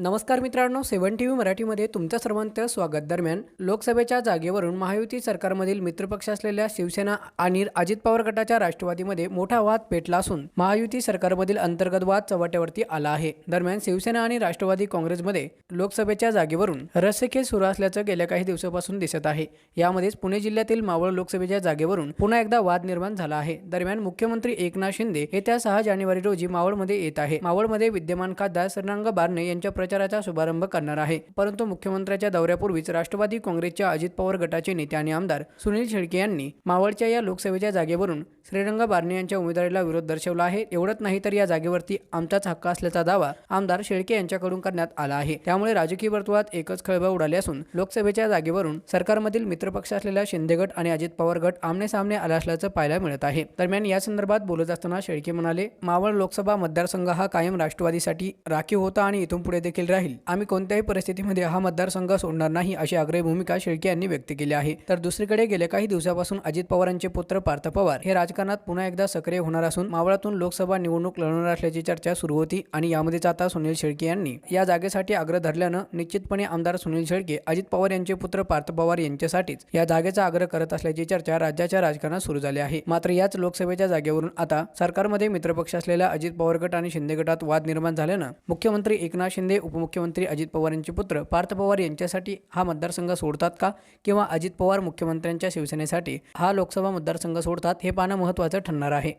नमस्कार मित्रांनो सेवन T V मराठीमध्ये तुमचं सर्वांचं स्वागत. दरम्यान लोकसभेच्या जागेवरून महायुती सरकारमधील मित्रपक्ष असलेल्या शिवसेना आणि अजित पवार गटाच्या राष्ट्रवादीमध्ये मोठा वाद पेटला असून महायुती सरकारमधील अंतर्गत वाद चव्हाट्यावरती आला आहे. दरम्यान शिवसेना आणि राष्ट्रवादी काँग्रेसमध्ये लोकसभेच्या जागेवरून रस्सेखेच सुरू असल्याचं गेल्या काही दिवसापासून दिसत आहे. यामध्येच पुणे जिल्ह्यातील मावळ लोकसभेच्या जागेवरून पुन्हा एकदा वाद निर्माण झाला आहे. दरम्यान मुख्यमंत्री एकनाथ शिंदे येत्या सहा जानेवारी रोजी मावळमध्ये येत आहे. मावळमध्ये विद्यमान खासदार श्रीरंग बारणे यांच्या प्रचाराचा शुभारंभ करणार आहे. परंतु मुख्यमंत्र्यांच्या दौऱ्यापूर्वीच राष्ट्रवादी काँग्रेसच्या अजित पवार गटाचे नेते आणि आमदार सुनील शेळके यांनी मावळच्या या लोकसभेच्या जागेवरून श्रीरंग बारणे यांच्या उमेदवारीला विरोध दर्शवला आहे. एवढंच नाही तर या जागेवरती आमचाच हक्क असल्याचा दावा आमदार शेळके यांच्याकडून करण्यात आला आहे. त्यामुळे राजकीय वर्तुळात एकच खळबळ उडाली असून लोकसभेच्या जागेवरून सरकारमधील मित्रपक्ष असलेल्या शिंदे गट आणि अजित पवार गट आमने सामने आला असल्याचं पाहायला मिळत आहे. दरम्यान या संदर्भात बोलत असताना शेळके म्हणाले मावळ लोकसभा मतदारसंघ हा कायम राष्ट्रवादीसाठी राखीव होता आणि इथून पुढे देखील राहील. आम्ही कोणत्याही परिस्थितीमध्ये हा मतदारसंघ सोडणार नाही अशी आग्रही भूमिका शेळके यांनी व्यक्त केली आहे. तर दुसरीकडे गेल्या काही दिवसापासून अजित पवारांचे पुत्र पार्थ पवार हे राजकारणात पुन्हा एकदा सक्रिय होणार असून मावळातून लोकसभा निवडणूक लढवणार असल्याची चर्चा सुरू होती आणि यामध्येच आता सुनील शेळके यांनी या जागेसाठी आग्रह धरल्यानं निश्चितपणे आमदार सुनील शेळके अजित पवार यांचे पुत्र पार्थ पवार यांच्यासाठीच या जागेचा आग्रह करत असल्याची चर्चा राज्याच्या राजकारणात सुरू झाली आहे. मात्र याच लोकसभेच्या जागेवरून आता सरकारमध्ये मित्रपक्ष असलेल्या अजित पवार गट आणि शिंदे गटात वाद निर्माण झाल्यानं मुख्यमंत्री एकनाथ शिंदे उपमुख्यमंत्री अजित पवार यांचे पुत्र पार्थ पवार यांच्यासाठी हा मतदारसंघ सोडतात का? किंवा अजित पवार मुख्यमंत्र्यांच्या शिवसेनेसाठी हा लोकसभा मतदारसंघ सोडतात हे पाहणं महत्त्वाचं ठरणार आहे.